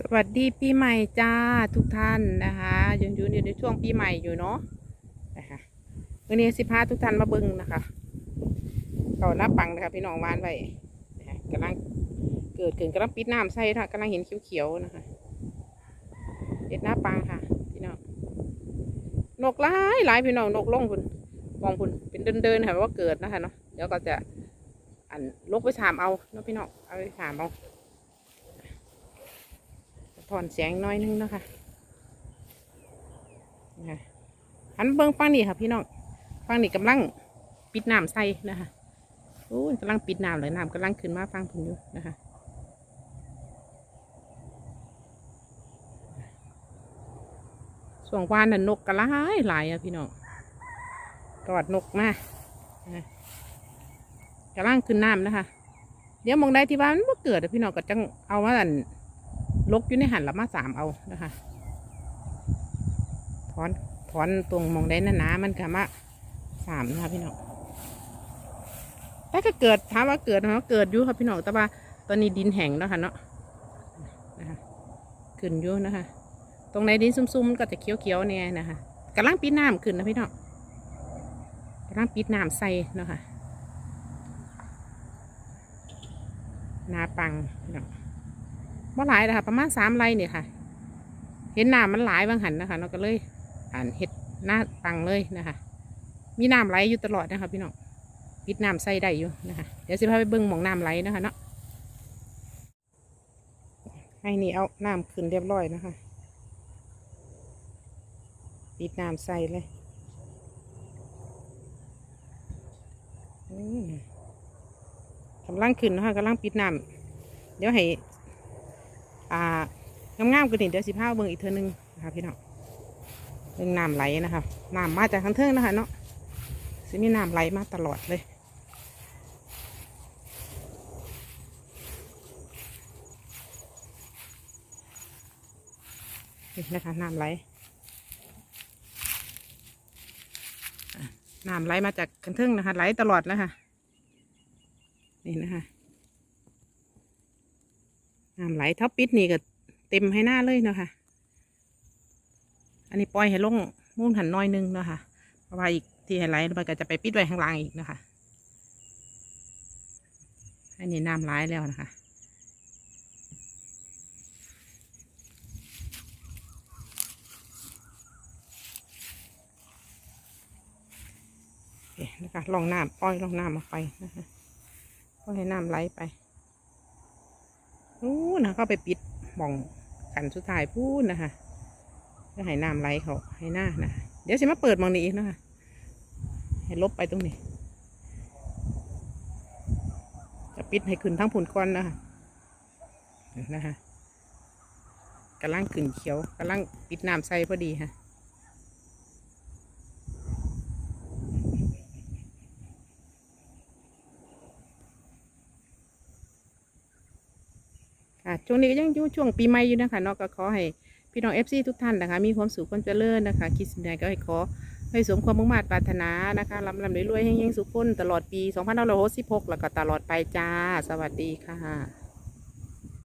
สวัสดีปีใหม่จ้าทุกท่านนะคะยังอยู่ในช่วงปีใหม่อยู่เนาะนะคะวันนี้สิพาทุกท่านมาเบิ้งนะคะเขาหน้าปังนะคะพี่น้องวานไว้นะคะกำลังเกิดเกิดกำลังปิดน้ำใส่ค่ะกำลังเห็นเขียวๆนะคะเด็ดหน้าปังค่ะพี่น้องนกหลายหลายพี่น้องนกล่องคุณมองคุณเป็นเดินๆค่ะว่าเกิดนะคะเนาะเดี๋ยวก็จะอันลกไปถามเอาเนาะพี่น้องเอาไปถามเอา ถอนเสียงน้อยนึงนะคะนะอันเบิ้งฟังนี่ค่ะพี่น้องฟังนี่กำลังปิดน้ำใส่นะคะโอ้ยกำลังปิดน้ำเลยน้ำกำลังขึ้นมาฟังผมอยู่นะคะส่วงวานน่ะนกกระไลายหลายอะพี่น้องกอดนกมานะกำลังขึ้นน้ำนะคะ เดี๋ยวมองได้ที่ว่ามันเกิดอะพี่น้องก็จังเอามาอัน ลกอยู่ในหันละมาสามเอานะคะถอนถอนตรงมองได้หนามันก็มาสามนะคะพี่น้องแต่ก็เกิดถามว่าเกิดเนาะเกิดอยู่ค่ะพี่น้องแต่ว่าตอนนี้ดินแห้งแล้วค่ะเนาะนะคะขึ้นอยู่นะคะ ตรงไหนดินซุ่มๆมันก็จะเขียวๆเนี่ยนะคะกำลังปิดน้ำขึ้นนะพี่น้องกำลังปิดน้ำใส่เนาะค่ะนาปังพี่น้อง บ่หลายนะคะประมาณสามไร่เนี่ยค่ะ เห็นน้ำมันหลายบางหันนะคะ เราก็เลยอ่านเห็ดหน้าตังเลยนะคะ มีน้ำไหลอยู่ตลอดนะคะพี่น้องปิดน้ำใส่ได้อยู่นะคะ เดี๋ยวสิพาไปเบิ้งหมองน้ำไหลนะคะเนาะให้นี่เอาน้ำขึ้นเรียบร้อยนะคะปิดน้ำใส่เลยกำลังขึ้นนะคะกำลังปิดน้ำเดี๋ยวให้ อ่างามๆกันนี่เดี๋ยวสิพาเบิ่งอีกเทอนึงนะคะพี่น้องเบิ่งน้ำไหลนะคะน้ำมาจากข้างเทิงนะคะเนาะสิมีน้ำไหลมาตลอดเลยนี่นะคะน้ำไหลน้ำไหลมาจากข้างเทิงนะคะ ไหลตลอดแล้วค่ะ นี่นะคะ ไหลเท่าปิดนี่ก็เต็มให้หน้าเลยเนาะคะอันนี้ปล่อยให้ลงมุ่นหันน้อยนึงเนาะคะเพราะว่าอีกที่ให้ไหลมันก็จะไปปิดไว้ข้างล่างอีกนะคะ อันนี้น้ำไหลแล้วนะคะนะคะลองน้ำปล่อยลองน้ำออกไปนะคะปล่อยให้น้ำไหลไป พูนนะเข้าไปปิดหม่องกันสุดท้ายพูนนะคะก็ให้น้ำไหลเขาให้หน้านะเดี๋ยวสิมาเปิดมองนี้อีกนะคะให้ลบไปตรงนี้ จะปิดให้ขึ้นทั้งผุนก้อนนะคะนะคะกำลังขึ้นเขียวกำลังปิดน้ำใส่พอดีค่ะ ค่ะช่วงนี้ก็ยังอยู่ช่วงปีใหม่อยู่นะคะเนาะก็ขอให้พี่น้องเอฟซีทุกท่านนะคะ มีความสุขความเจริญนะคะคิดสิ่งใดก็ให้ขอให้สมความมุ่งมั่นปรารถนานะคะลำลำรวยๆแห่งๆสุขคนตลอดปี 2566 แล้วก็ตลอดไปจ้า สวัสดีค่ะ